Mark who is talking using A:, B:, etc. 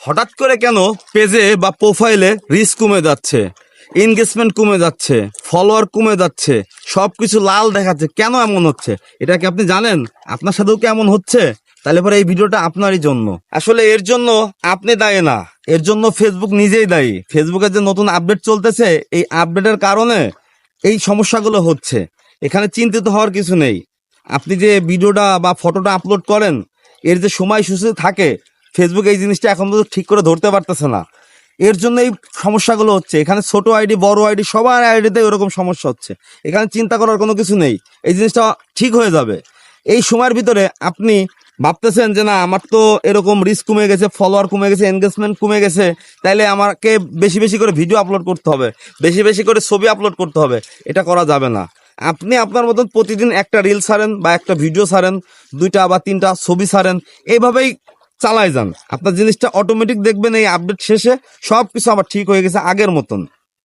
A: হঠাৎ করে কেন পেজে বা প্রোফাইলে রিস্ক কমে যাচ্ছে এনগেজমেন্ট কমে যাচ্ছে ফলোয়ার কমে যাচ্ছে সব কিছু লাল দেখাচ্ছে, কেন এমন হচ্ছে? এটা কি আপনি জানেন? আপনার সাথেও কি এমন হচ্ছে? তাহলে পরে এই ভিডিওটা আপনারই জন্য। আসলে এর জন্য আপনি দায়ী না, এর জন্য ফেসবুক নিজেই দায়ী। ফেসবুকের যে নতুন আপডেট চলতেছে, এই আপডেটের কারণে এই সমস্যাগুলো হচ্ছে। এখানে চিন্তিত হওয়ার কিছু নেই। আপনি যে ভিডিওটা বা ফটোটা আপলোড করেন, এর যে সময় সূচি থাকে ফেসবুক এই জিনিসটা এখন পর্যন্ত ঠিক করে ধরতে পারতেছে না। এর জন্য এই সমস্যাগুলো হচ্ছে। এখানে ছোট আইডি, বড় আইডি, সবার আইডিতে এরকম সমস্যা হচ্ছে। এখানে চিন্তা করার কোনো কিছু নেই। এই জিনিসটা ঠিক হয়ে যাবে। এই সময়ের ভিতরে আপনি ভাবতেছেন যে, না, আমার তো এরকম রিস্ক কমে গেছে ফলোয়ার কমে গেছে এনগেজমেন্ট কমে গেছে, তাইলে আমাকে বেশি বেশি করে ভিডিও আপলোড করতে হবে, বেশি বেশি করে ছবি আপলোড করতে হবে। এটা করা যাবে না। আপনি আপনার মতন প্রতিদিন একটা রিল ছাড়েন বা একটা ভিডিও ছাড়েন, দুইটা বা তিনটা ছবি ছাড়েন, এইভাবেই চালাই যান। আপনার জিনিসটা অটোমেটিক দেখবেন, এই আপডেট শেষে সব কিছু আবার ঠিক হয়ে গেছে আগের মতন।